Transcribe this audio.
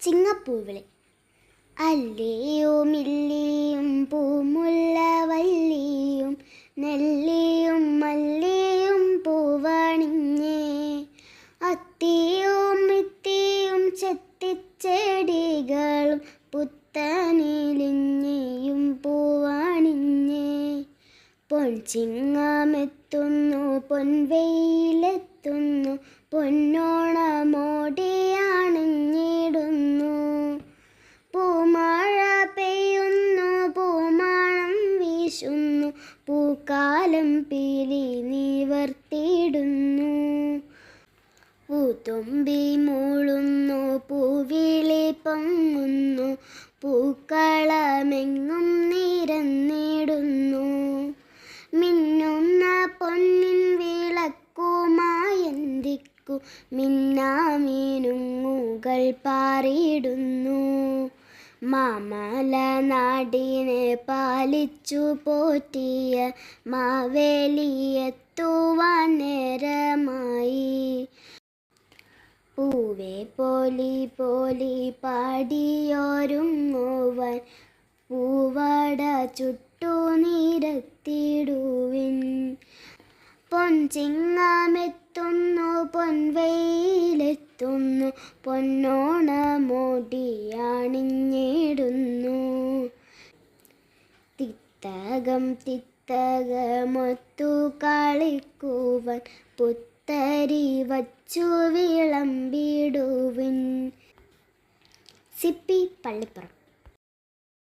ചിങ്ങപ്പൂവിളി അല്ലിയും ഇല്ലിയും പൂമുല്ല വല്ലിയും നെല്ലിയും മല്ലിയും പൂവണിഞ്ഞേ. അത്തിയും മിത്തിയും ചെത്തിച്ചെടികളും പുത്തനിലിഞ്ഞയും പൂവണിഞ്ഞേ. പൊൻചിങ്ങമെത്തുന്നു പൊൻവെയിലെത്തുന്നു പൊന്നോണമോടിയാണിഞ്ഞിടുന്നു പൂക്കാലം പീലി നിവർത്തിയിടുന്നു പൂത്തുമ്പി മൂളുന്നു പൂവിളി പൊങ്ങുന്നു പൂക്കളമെങ്ങും നിരന്നിടുന്നു. മിന്നുന്ന പൊന്നിൻ വിളക്കുമായന്തിക്കു മിന്നാമീനുങ്ങുകൾ പാറിയിടുന്നു. മാമല നാടിനെ പാലിച്ചു പോറ്റിയ മാവേലിയെത്തുവാൻ നേരമായി പൂവേ പോലി പോലി പാടിയോരുങ്ങുവാൻ പൂവട ചുട്ടു നിരത്തിടുവിൻ. പൊൻചിങ്ങാമെത്തുന്നു പൊൻവെയിലെത്തുന്നു പൊന്നോണമോടിയാണിഞ്ഞിടുന്നു തിത്തകം തിത്തകമൊത്തു കളിക്കുവൻ പുത്തരി വച്ചു വിളമ്പിടുവിൻ. സിപ്പി പള്ളിപ്പുറം.